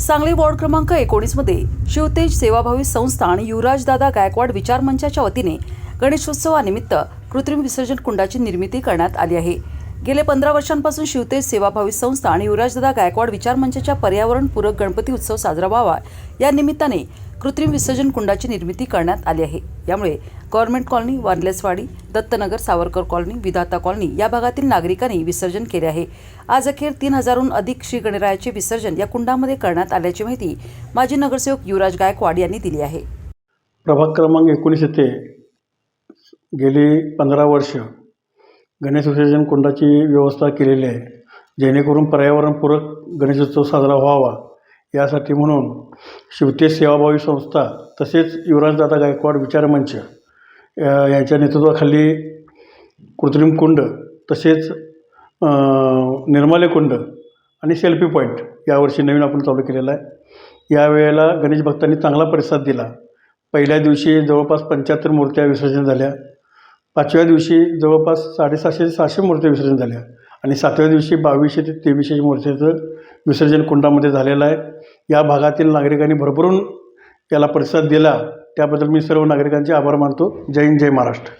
Sangli ward क्रमांक एकोणीसमध्ये शिवतेज सेवाभावी संस्था आणि युवराजदादा गायकवाड विचार मंचाच्या वतीने गणेशोत्सवानिमित्त कृत्रिम विसर्जन कुंडाची निर्मिती करण्यात आली आहे. गेले पंधरा वर्षांपासून शिवतेज सेवाभावी संस्था आणि युवराजदादा गायकवाड विचार मंचाच्या पर्यावरणपूरक गणपती उत्सव साजरा व्हावा या निमित्ताने कृत्रिम विसर्जन कुंडाची निर्मिती करण्यात आली आहे. यामुळे government colony Wirelesswadi Dattanagar Savarkar colony Vidhata colony या भागातील नागरिकांनी विसर्जन केले आहे. आज अखेर तीन हजारहून अधिक श्री गणरायाचे विसर्जन या कुंडामध्ये करण्यात आल्याची माहिती माजी नगरसेवक युवराज गायकवाड यांनी दिली आहे. प्रभाग क्रमांक एकोणीस येथे गेली पंधरा वर्ष गणेश विसर्जन कुंडाची व्यवस्था केलेली आहे. जेणेकरून पर्यावरणपूरक गणेशोत्सव साजरा व्हावा. यासाठी म्हणून शिवतेज सेवाभावी संस्था तसेच युवराजदादा गायकवाड विचारमंच या- यांच्या नेतृत्वाखाली कृत्रिम कुंड तसेच अं, निर्माल्य कुंड आणि सेल्फी पॉईंट यावर्षी नवीन आपण चालू केलेला आहे. यावेळेला गणेश भक्तांनी चांगला प्रतिसाद दिला. पहिल्या दिवशी जवळपास पंच्याहत्तर मूर्त्या विसर्जन झाल्या. पाचव्या दिवशी जवळपास साडेसहाशे ते सहाशे मूर्त्या विसर्जन झाल्या. आणि सातव्या दिवशी बावीसशे ते तेवीसशे मूर्तीचं विसर्जन कुंडामध्ये झालेलं आहे. या भागातील नागरिकांनी भरभरून याला प्रतिसाद दिला. त्याबद्दल मी सर्व नागरिकांचे आभार मानतो. जय हिंद जय महाराष्ट्र.